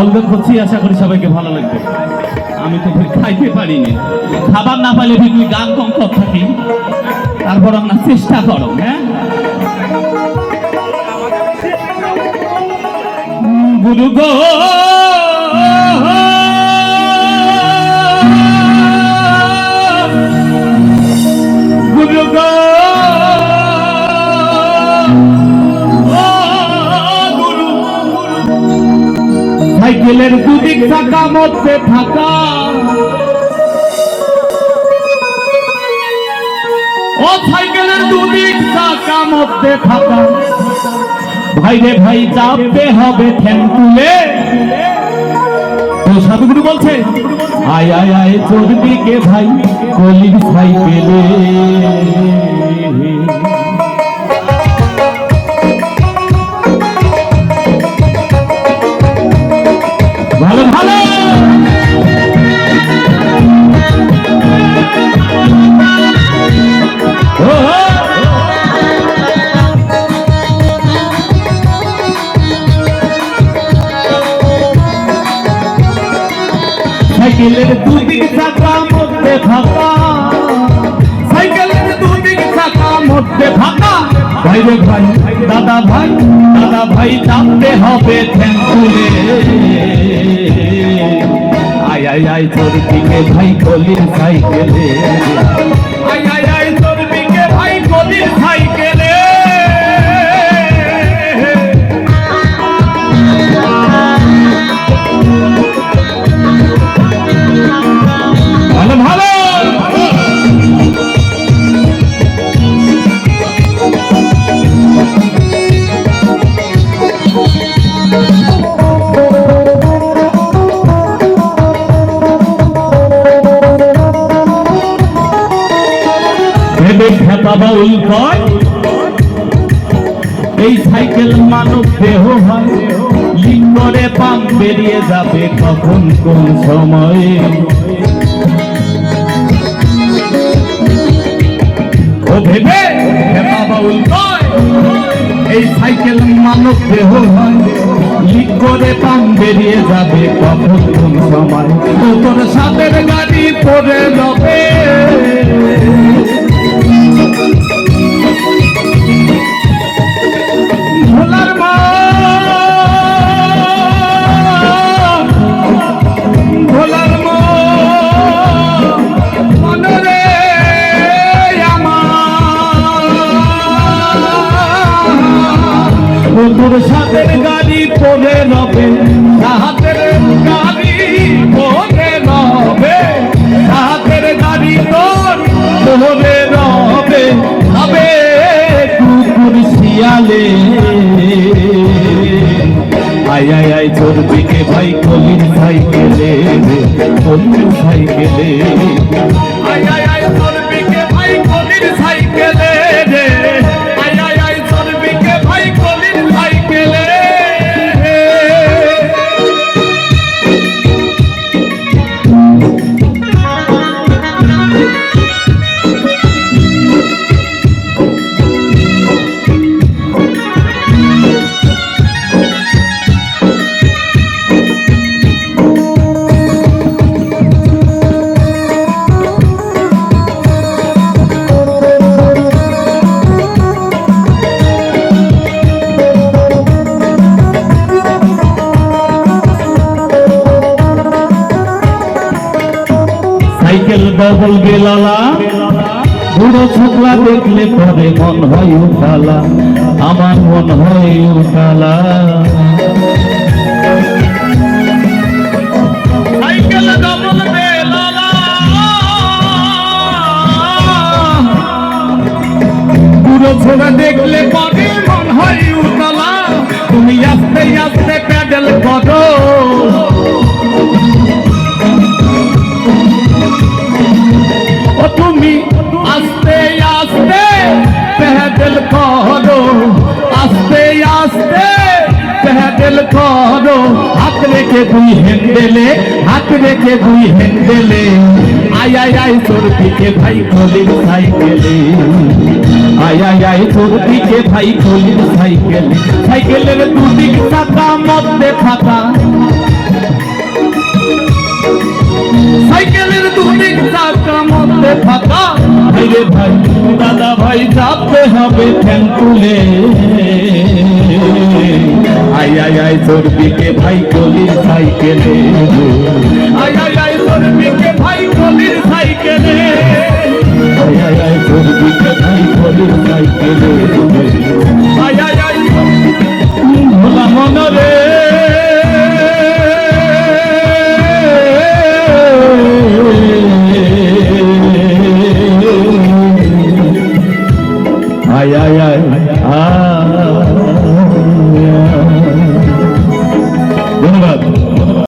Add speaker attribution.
Speaker 1: গান করছি আশা করি সবাইকে ভালো লাগবে। আমি তো খাইতে পারিনি। খাবার না পাইলে তুমি গান কম কর থাকি। তারপর আমরা চেষ্টা করো হ্যাঁ? গুরু গো সাইকেলের দুদিক চাকা মধ্যে থাকা ও সাইকেলের দুদিক চাকা মধ্যে থাকা ভাই রে ভাই, চাপতে হবে ঠ্যাং তুলে সাধুগুরু বলছে, আয় আয় আয় চলবি কে ভাই, কলির সাইকেলে সাইকেলের দুদিক চাকা, মধ্যে ফাঁকা। সাইকেলের দুদিক চাকা, মধ্যে ফাঁকা। ভাই রে ভাই, দাদা ভাই দাদা ভাই, চাপতে হবে ঠ্যাং আয় আয় আয় তোর দিকে ভাই কলির সাইকেলে। বাউল কয় এই সাইকেল মানব দেহ হয়। লিঙ্গরে পান বেরিয়ে যাবে কখন কোন সময়ে। ও ভেবে বাউল এই সাইকেল মানব দেহ হয়। লিঙ্গরে পান বেরিয়ে যাবে কখন কোন সময়। ও তোর সাথের গাড়ি পড়ে যাবে। সাথের গাড়ি পড়ে রবে হাতের গাড়ি পড়ে রবে হাতের গাড়ি তোর পড়ে রবে হবে কুকুর শিয়ালে। আয় আয় আয়, তোর দিকে ভাই কলির সাইকেলে কলির সাইকেলে। আয় আয় আয়, তোর সাইকেল ডবল বেলালা। বুড়ো ছোকলা দেখলে পরে মন হয় উঠালা আমার মন হয় উঠালা করো, হাত রেখে দুই হ্যান্ডেলে হাত রেখে দুই হ্যান্ডেলে আয় আয় আয়, তোর দিকে ভাই খলির সাইকেলে। আয় আয় আয়, তোর দিকে ভাই খলির সাইকেলে। সাইকেলের দুদিক ছাতা মধ্যে ফাতা সাইকেলের দুদিক ছাতা মধ্যে ফাতা ভাইরে ভাই, দাদা ভাই চাপতে হবে ফ্যান তুলে। আয় আয় আয় তোর বিকে ভাই কলির সাইকেলে। আয় আয় আয় তোর বিকে ভাই কলির সাইকেলে। আয় আয় আয় তোর বিকে ভাই কলির সাইকেলে।